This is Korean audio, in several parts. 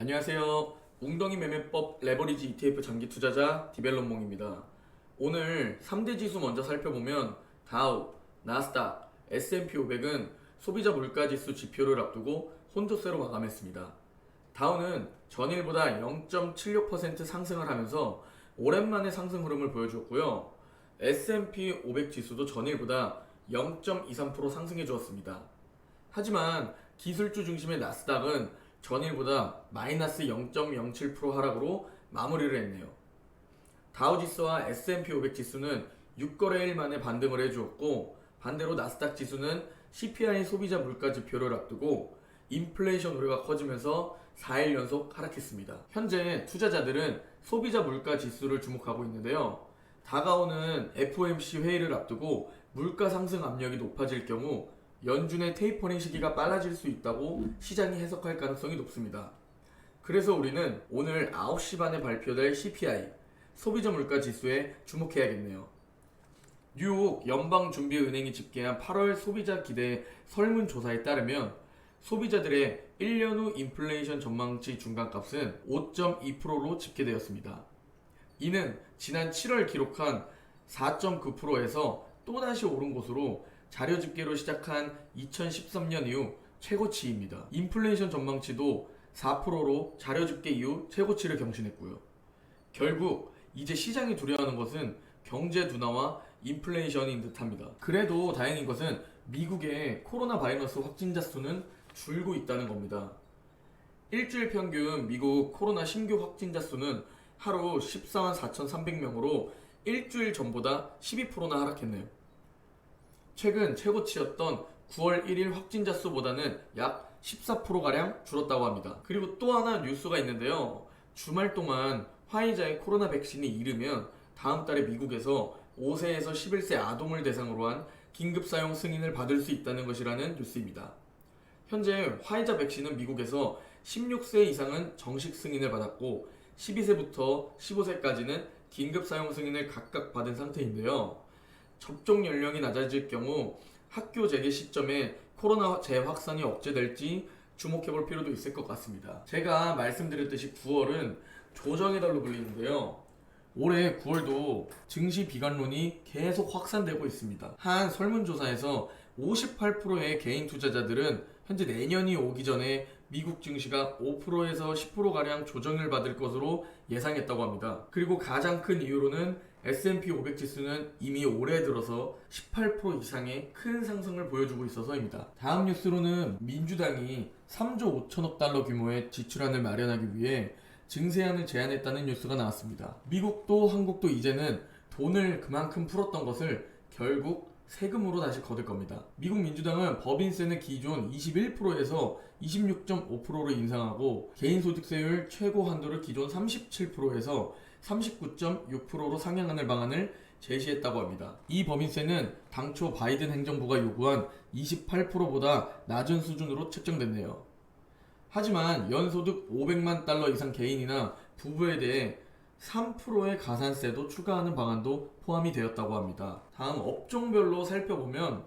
안녕하세요. 웅덩이 매매법 레버리지 ETF 장기 투자자 디벨롭몽입니다. 오늘 3대 지수 먼저 살펴보면 다우, 나스닥, S&P 500은 소비자 물가 지수 지표를 앞두고 혼조세로 마감했습니다. 다우는 전일보다 0.76% 상승을 하면서 오랜만에 상승 흐름을 보여주었고요. S&P 500 지수도 전일보다 0.23% 상승해 주었습니다. 하지만 기술주 중심의 나스닥은 전일보다 마이너스 0.07% 하락으로 마무리를 했네요. 다우지수와 S&P 500 지수는 6거래일 만에 반등을 해주었고 반대로 나스닥 지수는 CPI 소비자 물가 지표를 앞두고 인플레이션 우려가 커지면서 4일 연속 하락했습니다. 현재 투자자들은 소비자 물가 지수를 주목하고 있는데요. 다가오는 FOMC 회의를 앞두고 물가 상승 압력이 높아질 경우 연준의 테이퍼링 시기가 빨라질 수 있다고 시장이 해석할 가능성이 높습니다. 그래서 우리는 오늘 9시 반에 발표될 CPI 소비자 물가 지수에 주목해야겠네요. 뉴욕 연방준비은행이 집계한 8월 소비자 기대 설문조사에 따르면 소비자들의 1년 후 인플레이션 전망치 중간값은 5.2%로 집계되었습니다. 이는 지난 7월 기록한 4.9%에서 또다시 오른 것으로 자료 집계로 시작한 2013년 이후 최고치입니다. 인플레이션 전망치도 4%로 자료 집계 이후 최고치를 경신했고요. 결국 이제 시장이 두려워하는 것은 경제 둔화와 인플레이션인 듯합니다. 그래도 다행인 것은 미국의 코로나 바이러스 확진자 수는 줄고 있다는 겁니다. 일주일 평균 미국 코로나 신규 확진자 수는 하루 14만 4,300명으로 일주일 전보다 12%나 하락했네요. 최근 최고치였던 9월 1일 확진자 수보다는 약 14%가량 줄었다고 합니다. 그리고 또 하나 뉴스가 있는데요. 주말 동안 화이자의 코로나 백신이 이르면 다음 달에 미국에서 5세에서 11세 아동을 대상으로 한 긴급 사용 승인을 받을 수 있다는 것이라는 뉴스입니다. 현재 화이자 백신은 미국에서 16세 이상은 정식 승인을 받았고 12세부터 15세까지는 긴급 사용 승인을 각각 받은 상태인데요. 접종 연령이 낮아질 경우 학교 재개 시점에 코로나 재확산이 억제될지 주목해 볼 필요도 있을 것 같습니다. 제가 말씀드렸듯이 9월은 조정의 달로 불리는데요. 올해 9월도 증시 비관론이 계속 확산되고 있습니다. 한 설문조사에서 58%의 개인 투자자들은 현재 내년이 오기 전에 미국 증시가 5%에서 10%가량 조정을 받을 것으로 예상했다고 합니다. 그리고 가장 큰 이유로는 S&P 500 지수는 이미 올해 들어서 18% 이상의 큰 상승을 보여주고 있어서입니다. 다음 뉴스로는 민주당이 3조 5천억 달러 규모의 지출안을 마련하기 위해 증세안을 제안했다는 뉴스가 나왔습니다. 미국도 한국도 이제는 돈을 그만큼 풀었던 것을 결국 세금으로 다시 거둘 겁니다. 미국 민주당은 법인세는 기존 21%에서 26.5%로 인상하고 개인소득세율 최고 한도를 기존 37%에서 39.6%로 상향하는 방안을 제시했다고 합니다. 이 법인세는 당초 바이든 행정부가 요구한 28%보다 낮은 수준으로 책정됐네요. 하지만 연소득 500만 달러 이상 개인이나 부부에 대해 3%의 가산세도 추가하는 방안도 포함이 되었다고 합니다. 다음 업종별로 살펴보면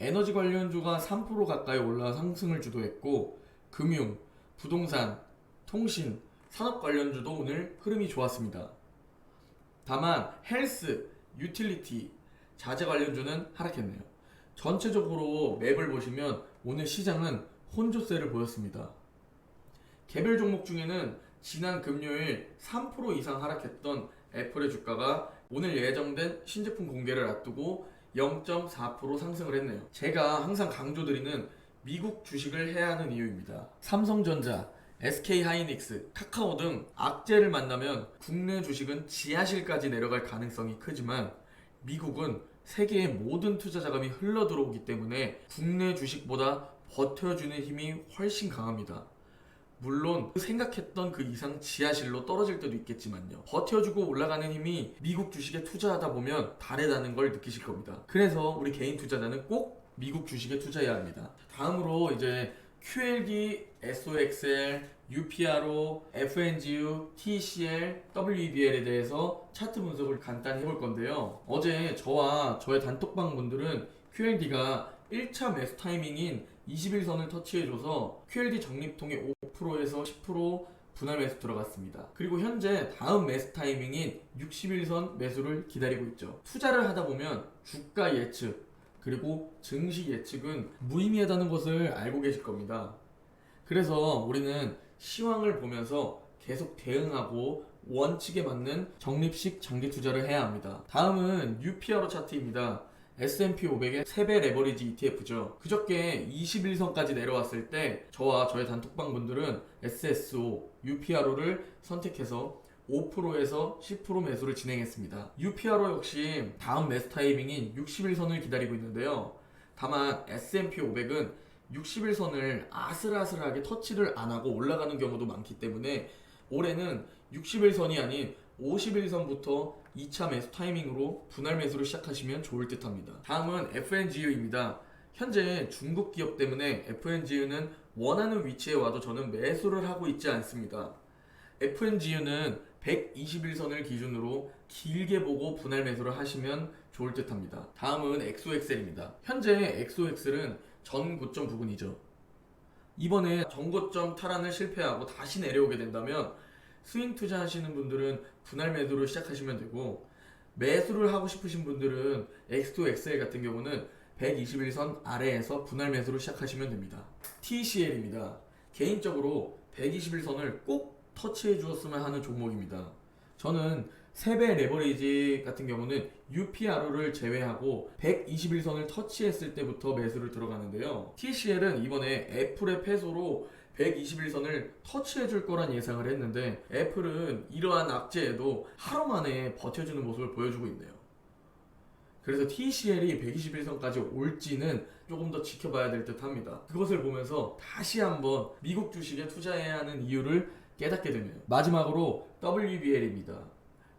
에너지 관련주가 3% 가까이 올라 상승을 주도했고 금융, 부동산, 통신, 산업 관련주도 오늘 흐름이 좋았습니다. 다만 헬스, 유틸리티, 자재 관련주는 하락했네요. 전체적으로 맵을 보시면 오늘 시장은 혼조세를 보였습니다. 개별 종목 중에는 지난 금요일 3% 이상 하락했던 애플의 주가가 오늘 예정된 신제품 공개를 앞두고 0.4% 상승을 했네요. 제가 항상 강조드리는 미국 주식을 해야 하는 이유입니다. 삼성전자, SK 하이닉스, 카카오 등 악재를 만나면 국내 주식은 지하실까지 내려갈 가능성이 크지만 미국은 세계의 모든 투자 자금이 흘러 들어오기 때문에 국내 주식보다 버텨주는 힘이 훨씬 강합니다. 물론 생각했던 그 이상 지하실로 떨어질 때도 있겠지만요. 버텨주고 올라가는 힘이 미국 주식에 투자하다 보면 다르다는 걸 느끼실 겁니다. 그래서 우리 개인 투자자는 꼭 미국 주식에 투자해야 합니다. 다음으로 이제 QLD, SOXL, UPRO, FNGU, TCL, WEBL에 대해서 차트 분석을 간단히 해볼 건데요. 어제 저와 저의 단톡방 분들은 QLD가 1차 매수 타이밍인 21선을 터치해줘서 QLD 적립통이 5%에서 10% 분할 매수 들어갔습니다. 그리고 현재 다음 매수 타이밍인 60일선 매수를 기다리고 있죠. 투자를 하다 보면 주가 예측 그리고 증시 예측은 무의미하다는 것을 알고 계실 겁니다. 그래서 우리는 시황을 보면서 계속 대응하고 원칙에 맞는 적립식 장기 투자를 해야 합니다. 다음은 UPRO 차트입니다. S&P 500의 3배 레버리지 ETF죠. 그저께 21선까지 내려왔을 때 저와 저의 단톡방 분들은 SSO, UPRO를 선택해서 5%에서 10% 매수를 진행했습니다. UPRO 역시 다음 매수 타이밍인 60일선을 기다리고 있는데요. 다만 S&P 500은 60일선을 아슬아슬하게 터치를 안 하고 올라가는 경우도 많기 때문에 올해는 60일선이 아닌 51선부터 2차 매수 타이밍으로 분할 매수를 시작하시면 좋을 듯 합니다. 다음은 FNGU입니다. 현재 중국 기업 때문에 FNGU는 원하는 위치에 와도 저는 매수를 하고 있지 않습니다. FNGU는 121선을 기준으로 길게 보고 분할 매수를 하시면 좋을 듯 합니다. 다음은 XOXL입니다. 현재 XOXL은 전 고점 부근이죠. 이번에 전고점 탈환을 실패하고 다시 내려오게 된다면 스윙 투자하시는 분들은 분할 매도를 시작하시면 되고 매수를 하고 싶으신 분들은 X2XL 같은 경우는 121선 아래에서 분할 매수를 시작하시면 됩니다. TCL입니다. 개인적으로 121선을 꼭 터치해 주었으면 하는 종목입니다. 저는 3배 레버리지 같은 경우는 UPRO를 제외하고 121선을 터치했을 때부터 매수를 들어가는데요. TCL은 이번에 애플의 패소로 121선을 터치해 줄 거란 예상을 했는데 애플은 이러한 악재에도 하루 만에 버텨주는 모습을 보여주고 있네요. 그래서 TCL이 121선까지 올지는 조금 더 지켜봐야 될 듯 합니다. 그것을 보면서 다시 한번 미국 주식에 투자해야 하는 이유를 깨닫게 되네요. 마지막으로 WBL입니다.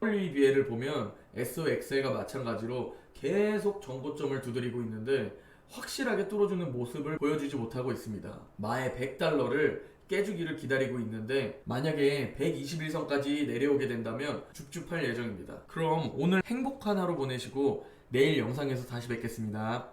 WBL을 보면 SOXL과 마찬가지로 계속 정고점을 두드리고 있는데 확실하게 뚫어주는 모습을 보여주지 못하고 있습니다. 마의 100달러를 깨주기를 기다리고 있는데 만약에 121선까지 내려오게 된다면 줍줍할 예정입니다. 그럼 오늘 행복한 하루 보내시고 내일 영상에서 다시 뵙겠습니다.